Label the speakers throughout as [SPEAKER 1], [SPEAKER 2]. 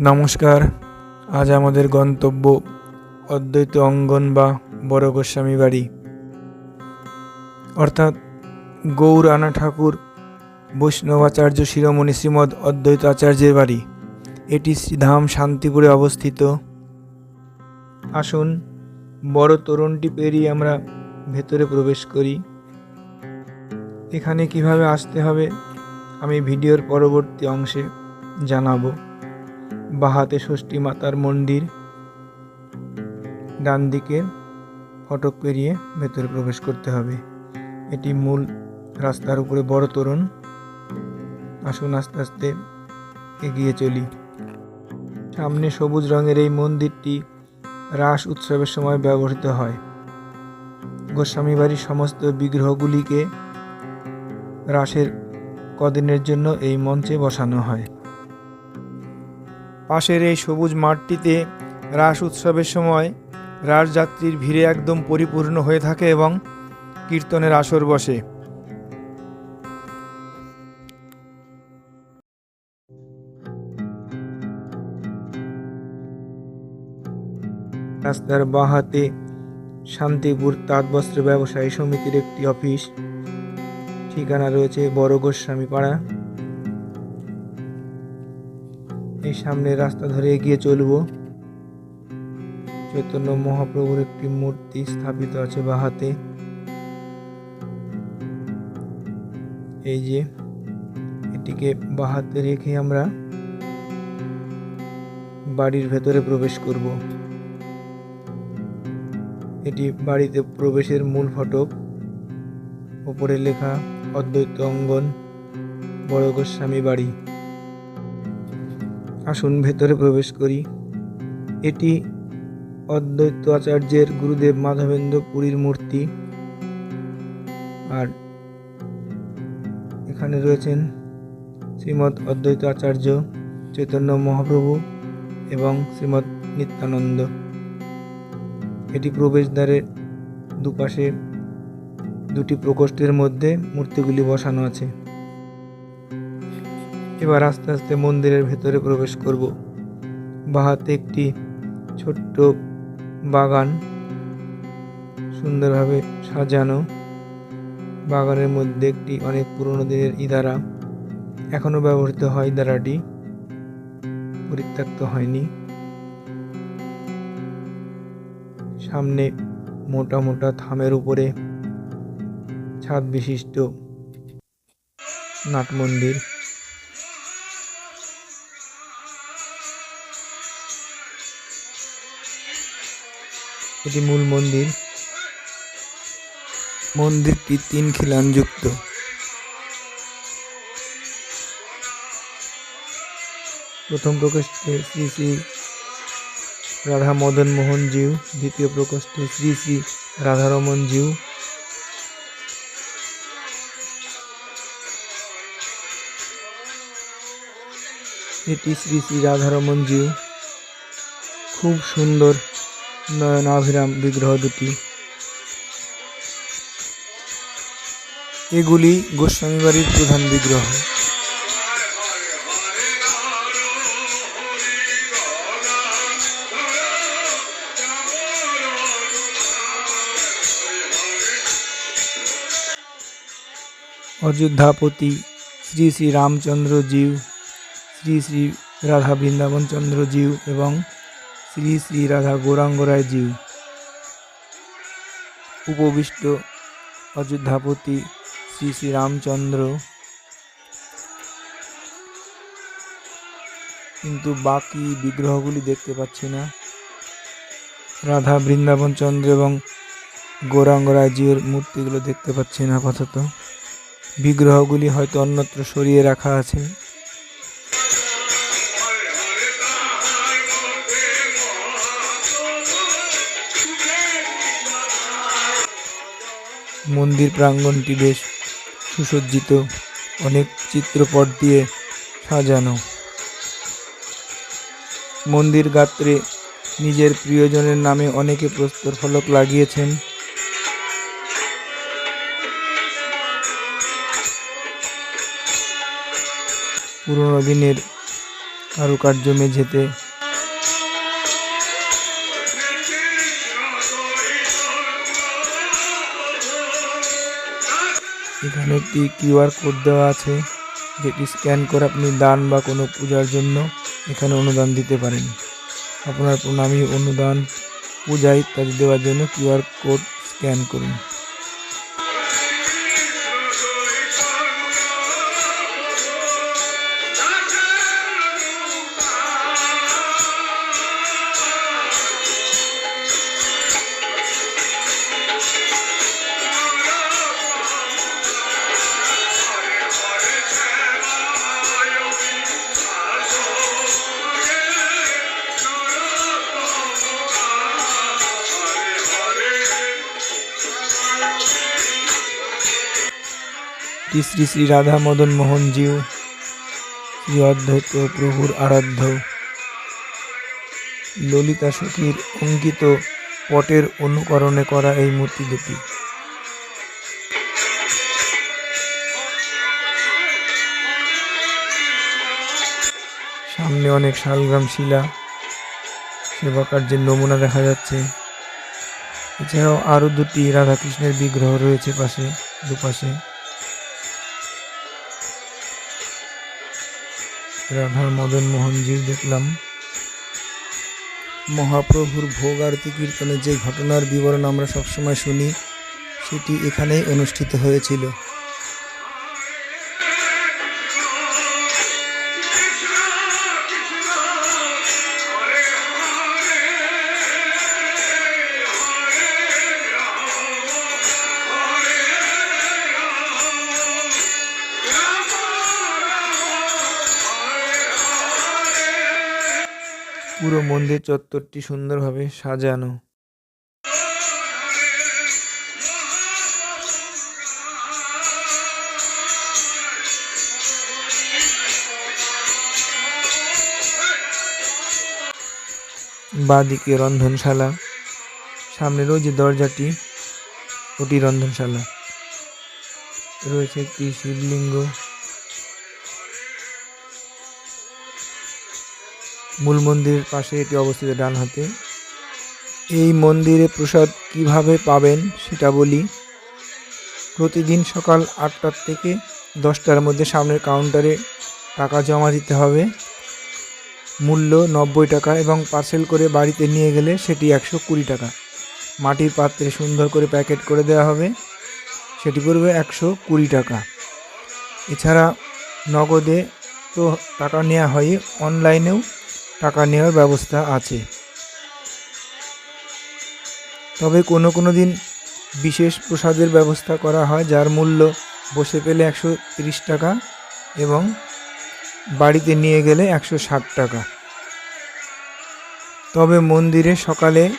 [SPEAKER 1] নমস্কার। আজ আমাদের গন্তব্য অদ্বৈত অঙ্গন বা বড় গোস্বামী বাড়ি অর্থাৎ গৌর আনা ঠাকুর, বৈষ্ণবাচার্য শিরোমণি শ্রীমদ অদ্বৈত আচার্যের বাড়ি। এটি শ্রীধাম শান্তিপুরে অবস্থিত। আসুন, বড় তোরণটি পেরিয়ে আমরা ভেতরে প্রবেশ করি। এখানে কীভাবে আসতে হবে, আমি ভিডিওর পরবর্তী অংশে জানাব। বাহাতে ষষ্ঠী মাতার মন্দির। ডান দিকে ফটক পেরিয়ে ভেতরে প্রবেশ করতে হবে। এটি মূল রাস্তার উপরে বড় তোরণ। আসুন আস্তে আস্তে এগিয়ে চলি। সামনে সবুজ রঙের এই মন্দিরটি রাস উৎসবের সময় ব্যবহৃত হয়। গোস্বামী বাড়ির সমস্ত বিগ্রহগুলিকে রাসের কদিনের জন্য এই মঞ্চে বসানো হয়। পাশের এই সবুজ মাঠটিতে রাস উৎসবের সময় রাসযাত্রীর ভিড়ে একদম পরিপূর্ণ হয়ে থাকে এবং কীর্তনের আসর বসে। রাস্তার বাহাতে শান্তিপুর তাঁত বস্ত্র ব্যবসায়ী সমিতির একটি অফিস। ঠিকানা রয়েছে বড় গোস্বামী পাড়া। এই সামনে রাস্তা ধরে এগিয়ে চলব। চৈতন্য মহাপ্রভুর একটি মূর্তি স্থাপিত আছে বাহাতে এই যে এটিকে বাহাতে রেখে আমরা বাড়ির ভেতরে প্রবেশ করব। এটি বাড়িতে প্রবেশের মূল ফটক। উপরে লেখা, অদ্বৈত অঙ্গন, বড় গোস্বামী বাড়ি। আসুন ভেতরে প্রবেশ করি। এটি অদ্বৈত আচার্যের গুরুদেব মাধবেন্দ্র পুরীর মূর্তি। আর এখানে রয়েছেন শ্রীমৎ অদ্বৈত আচার্য চৈতন্য মহাপ্রভু এবং শ্রীমৎ নিত্যানন্দ। এটি প্রবেশদ্বারের দুপাশে দুটি প্রকোষ্ঠের মধ্যে মূর্তিগুলি বসানো আছে। এবার আস্তে আস্তে মন্দিরের ভেতরে প্রবেশ করব। বাহাতে একটি ছোট্ট বাগান সুন্দরভাবে সাজানো। বাগানের মধ্যে একটি অনেক পুরনো দিনের ইদারা এখনও ব্যবহৃত হয়। ইদারাটি পরিত্যক্ত হয়নি। সামনে মোটা মোটা থামের উপরে ছাদ বিশিষ্ট নাট মন্দির। এটি মূল মন্দির। মন্দিরটি তিন খিলানযুক্ত প্রথম প্রকোষ্ঠে শ্রী শ্রী রাধা মদন মোহন জিউ দ্বিতীয় প্রকোষ্ঠে শ্রী শ্রী রাধারমন জিউ এটি শ্রী শ্রী রাধারমন জিউ খুব সুন্দর নয়নাভিরাম বিগ্রহ দুটি। এগুলি গোস্বামী বাড়ির প্রধান বিগ্রহ। অযোধ্যাপতি শ্রী শ্রী রামচন্দ্র জিউ শ্রী শ্রী রাধা বৃন্দাবন এবং শ্রী শ্রী রাধা গৌরাঙ্গ রায় জিউ উপবিষ্ট অযোধ্যাপতি শ্রী শ্রী রামচন্দ্র। কিন্তু বাকি বিগ্রহগুলি দেখতে পাচ্ছি না। রাধা বৃন্দাবন চন্দ্র এবং গৌরাঙ্গ রায় জিউর মূর্তিগুলো দেখতে পাচ্ছি না আপাতত। বিগ্রহগুলি হয়তো অন্যত্র সরিয়ে রাখা আছে। মন্দির প্রাঙ্গণটি বেশ সুসজ্জিত। অনেক চিত্রপট দিয়ে সাজানো। মন্দির গাত্রে নিজের প্রিয়জনের নামে অনেকে প্রস্তর ফলক লাগিয়েছেন। পুরোনো দিনের কারুকার্য মেঝেতে। এখানে একটি কিউআর কোড দেওয়া আছে, যেটি স্ক্যান করে আপনি দান বা কোনো পূজার জন্য এখানে অনুদান দিতে পারেন। আপনার প্রণামী অনুদান পূজা ইত্যাদি দেওয়ার জন্য কিউআর কোড স্ক্যান করুন। শ্রী শ্রী রাধা মদন মোহনজিউ শ্রী অদ্বৈত প্রভুর আরাধ্য? ললিতা সখীর অঙ্কিত পটের অনুকরণে করা এই মূর্তি দুটি। সামনে অনেক শালগ্রাম শিলা। সেবা কার্যের নমুনা দেখা যাচ্ছে। এছাড়াও আরও দুটি রাধাকৃষ্ণের বিগ্রহ রয়েছে পাশে, দুপাশে। রাধার মদন মোহনজির দেখলাম। মহাপ্রভুর ভোগ আরতি কীর্তনের যে ঘটনার বিবরণ আমরা সবসময় শুনি, সেটি এখানেই অনুষ্ঠিত হয়েছিল। পুরো মন্দির চত্বরটি সুন্দরভাবে সাজানো। বাঁদিকে রন্ধনশালা সামনের ওই যে দরজাটি, ওটি রন্ধনশালা। রয়েছে একটি শিবলিঙ্গ। মূল মন্দিরের পাশে এটি অবস্থিত ডান হাতে এই মন্দিরে প্রসাদ কীভাবে পাবেন সেটা বলি। প্রতিদিন সকাল আটটার থেকে দশটার মধ্যে সামনের কাউন্টারে টাকা জমা দিতে হবে। মূল্য নব্বই টাকা এবং পার্সেল করে বাড়িতে নিয়ে গেলে সেটি একশো কুড়ি টাকা। মাটির পাত্রে সুন্দর করে প্যাকেট করে দেওয়া হবে, সেটি পড়বে একশো কুড়ি টাকা। এছাড়া নগদে তো টাকা নেওয়া হয়, অনলাইনেও টাকা নেওয়ার ব্যবস্থা আছে। তবে কোনো কোনো দিন বিশেষ প্রসাদের ব্যবস্থা করা হয় যার মূল্য বসে পেলে একশো টাকা এবং বাড়িতে নিয়ে গেলে একশো ষাট টাকা। তবে মন্দিরে সকালে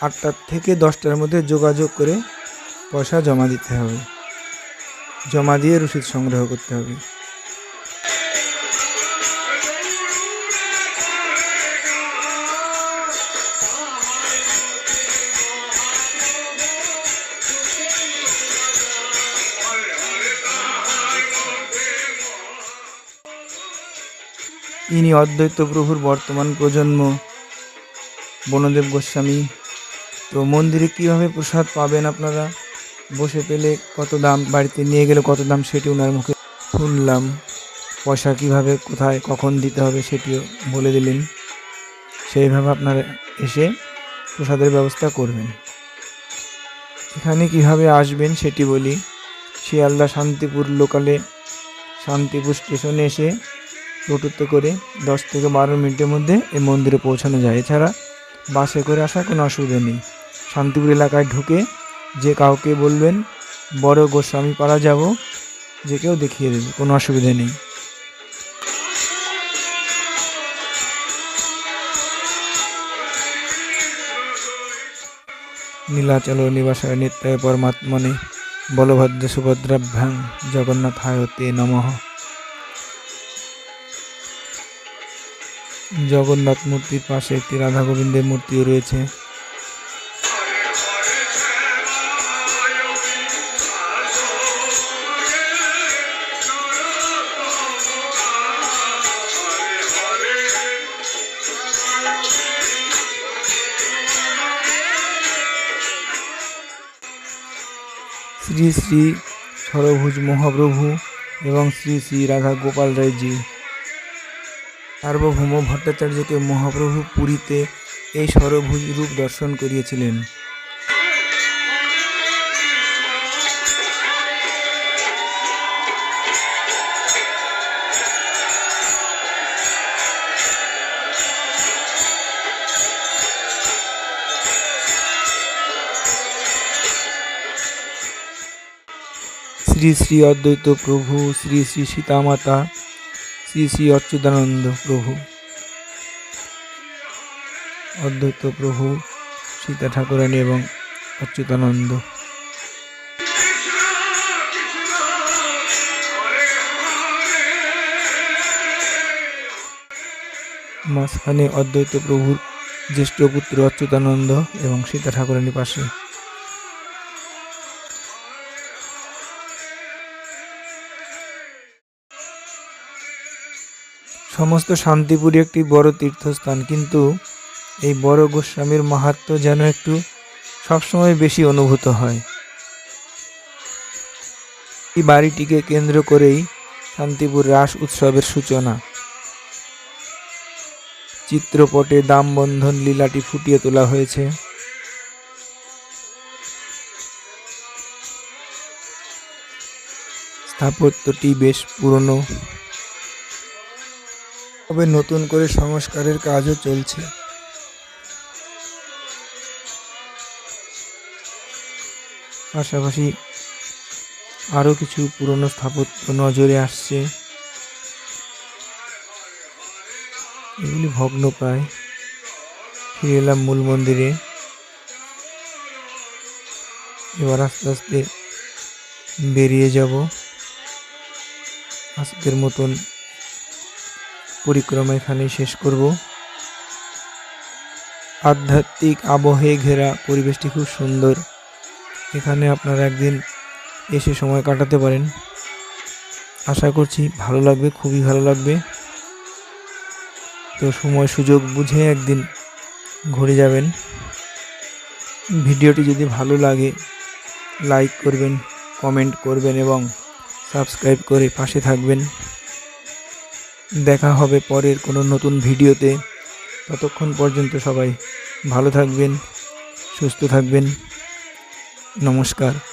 [SPEAKER 1] আটটার থেকে দশটার মধ্যে যোগাযোগ করে পয়সা জমা দিতে হবে। জমা দিয়ে রসিদ সংগ্রহ করতে হবে। ইনি অদ্বৈত প্রভুর বর্তমান প্রজন্ম। বনদেব গোস্বামী, তো মন্দিরে কীভাবে প্রসাদ পাবেন আপনারা? বসে পেলে কত দাম, বাড়িতে নিয়ে গেলে কত দাম সেটি ওনার মুখে শুনলাম। পয়সা কীভাবে, কোথায়, কখন দিতে হবে সেটিও বলে দিলেন। সেইভাবে আপনারা এসে প্রসাদের ব্যবস্থা করবেন। এখানে কীভাবে আসবেন সেটি বলি। শিয়ালদা শান্তিপুর লোকালে শান্তিপুর স্টেশনে এসে টোটোতে করে দশ থেকে বারো মিনিটের মধ্যে এই মন্দিরে পৌঁছানো যায়। এছাড়া বাসে করে আসার কোনো অসুবিধা নেই। শান্তিপুর এলাকায় ঢুকে যে কাউকে বলবেন, বড় গোস্বামী পাড়া যাব যে কেউ দেখিয়ে দেবে, কোনো অসুবিধা নেই। নীলাচল নিবাসায় নিত্যায় পরমাত্মনে বলভদ্র সুভদ্রাভ্যাং জগন্নাথায় তে নমঃ। জগন্নাথ মূর্তির পাশে একটি রাধা গোবিন্দের মূর্তিও রয়েছে। শ্রী শ্রী সরভুজ মহাপ্রভু এবং শ্রী শ্রী রাধা গোপাল রায়জি। সার্বভৌম ভট্টাচার্যকে মহাপ্রভু পুরীতে এই সরভুজ রূপ দর্শন করিয়েছিলেন। শ্রী শ্রী অদ্বৈত প্রভু, শ্রী শ্রী সীতামাতা শ্রী শ্রী অচ্যুতানন্দ প্রভু, অদ্বৈত প্রভু, সীতা ঠাকুরানী এবং অচ্যুতানন্দ। মাঝখানে অদ্বৈত প্রভুর জ্যেষ্ঠ পুত্র অচ্যুতানন্দ এবং সীতা ঠাকুরানী পাশে সমস্ত শান্তিপুরী একটি বড় তীর্থস্থান, কিন্তু এই বড় গোস্বামীর মাহাত্ম্য যেন একটু সবসময় বেশি অনুভূত হয়। এই বাড়িটিকে কেন্দ্র করেই শান্তিপুর রাস উৎসবের সূচনা। চিত্রপটে দামবন্ধন লীলাটি ফুটিয়ে তোলা হয়েছে। স্থাপত্যটি বেশ পুরনো। তবে নতুন করে সংস্কারের কাজও চলছে। পাশাপাশি আরও কিছু পুরনো স্থাপত্য নজরে আসছে। এগুলি ভগ্ন প্রায়। ফিরে এলাম মূল মন্দিরে। এবার আস্তে আস্তে বেরিয়ে যাব। আজকের মতন পরিক্রমা এখানেই শেষ করব। আধ্যাত্মিক আবহে ঘেরা পরিবেশটি খুব সুন্দর। এখানে আপনারা একদিন এসে সময় কাটাতে পারেন। আশা করছি ভালো লাগবে, খুবই ভালো লাগবে। তো সময় সুযোগ বুঝে একদিন ঘুরে যাবেন। ভিডিওটি যদি ভালো লাগে, লাইক করবেন, কমেন্ট করবেন এবং সাবস্ক্রাইব করে পাশে থাকবেন। দেখা হবে পরের কোনো নতুন ভিডিওতে। ততক্ষণ পর্যন্ত সবাই ভালো থাকবেন সুস্থ থাকবেন। নমস্কার।